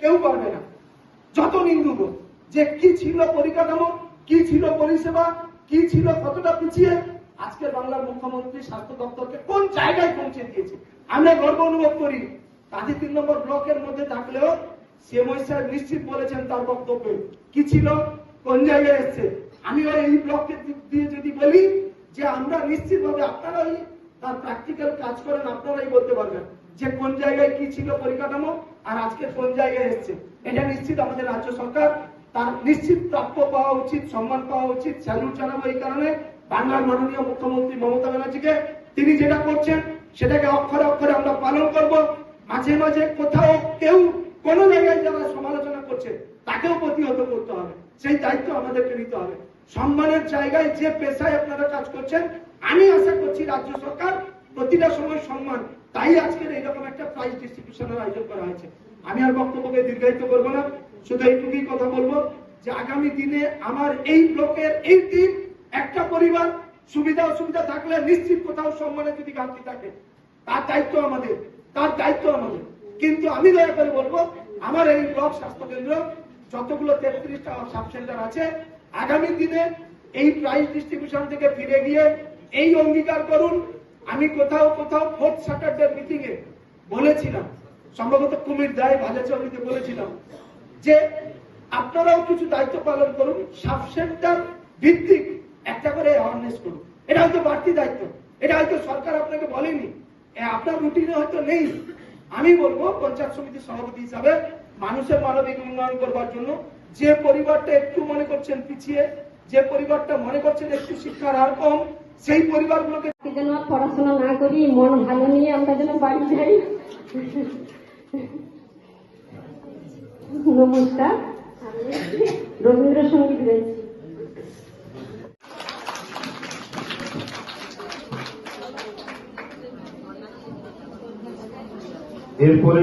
কেউ পারবে না। যত নিন্দুক যে কি ছিল পরিকাঠামো, কি ছিল পরিষেবা, কি ছিল কতটা পিছিয়ে, আজকে বাংলার মুখ্যমন্ত্রী স্বাস্থ্য দপ্তরকে কোন জায়গায় পৌঁছে দিয়েছে? আমরা গর্ব অনুভব করি। কাজী তিন নম্বর ব্লকের মধ্যে থাকলেও সিএমআই সাহেব নিশ্চিত বলেছেন তার বক্তব্যে। কি ছিল? কোন জায়গায় এসছে? আমি ওই এই ব্লকের দিক দিয়ে যদি বলি যে আমরা নিশ্চিতভাবে আপনারাই তার প্র্যাকটিক্যাল কাজ করেন, আপনারাই বলতে পারবেন যে কোন জায়গায় কি ছিল পরিকাঠামো আর আজকে কোন জায়গায় এসছে। এটা নিশ্চিত আমাদের রাজ্য সরকার। তার নিশ্চিত প্রাপ্য পাওয়া উচিত, সম্মান পাওয়া উচিত স্যালুট জানাব এই কারণে। বাংলার মাননীয় মুখ্যমন্ত্রী মমতা ব্যানার্জিকে তিনি যেটা করছেন, সেটাকে অক্ষরে অক্ষরে আমরা পালন করব। মাঝে মাঝে কোথাও কেউ কোন জায়গায় যারা সমালোচনা করছে, তাকেও প্রতিহত করতে হবে। সেই দায়িত্ব আমাদেরকে নিতে হবে। সম্মানের জায়গায় যে পেশায় আপনারা কাজ করছেন, আমি আশা করছি রাজ্য সরকার প্রতিটা সময় সম্মান। তাই আজকের এইরকম একটা প্রাইজ ডিস্ট্রিবিউশনের আয়োজন করা হয়েছে। আমি আর বক্তব্যকে দীর্ঘায়িত করব না, শুধু এইটুকুই কথা বলব যে আগামী দিনে আমার এই ব্লকের এই টিম একটা পরিবার, সুবিধা অসুবিধা থাকলে নিশ্চিত কোথাও সম্মানের যদি ঘাটতি থাকে, তার দায়িত্ব আমাদের, তার দায়িত্ব আমাদের। কিন্তু আমি দয়া করে বলব, আমার এই ব্লক স্বাস্থ্য কেন্দ্র, যতগুলো তেত্রিশটা সাব সেন্টার আছে আগামী দিনে এই প্রাইজ ডিস্ট্রিবিউশন থেকে ফিরে গিয়ে এই অঙ্গীকার করুন। আমি কোথাও কোথাও ফোর্থ স্যাটারডে মিটিং এ বলেছিলাম, সম্ভবত কুমির দায় বাজার চৌরিতে বলেছিলাম যে আপনারাও কিছু দায়িত্ব পালন করুন সাব সেন্টার ভিত্তিক একটা করে অ্যাওয়ারনেস করুন। এটা হয়তো বাড়তি দায়িত্ব, এটা হয়তো সরকার আপনাকে বলেনি। আপনার রুটিনে হয়তো নেই। আমি বলব, পঞ্চায়েত সমিতির সভাপতি হিসাবে মানুষের মানবিক উন্নয়ন করবার জন্য যে পরিবারটা একটু মনে করছেন পিছিয়ে যে পরিবারটা মনে করছেন একটু শিক্ষার হার কম সেই পরিবারগুলোকে যেন পড়াশোনা না করি মন ভালো নিয়ে আমরা যেন বাড়ি যাই। নমস্কার। রবীন্দ্রসঙ্গীত গাইছি। এরপরে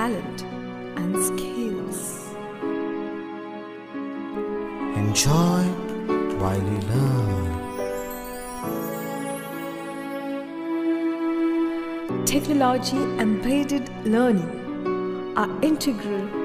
talent, and skills. Enjoy while you learn. Technology embedded learning are integral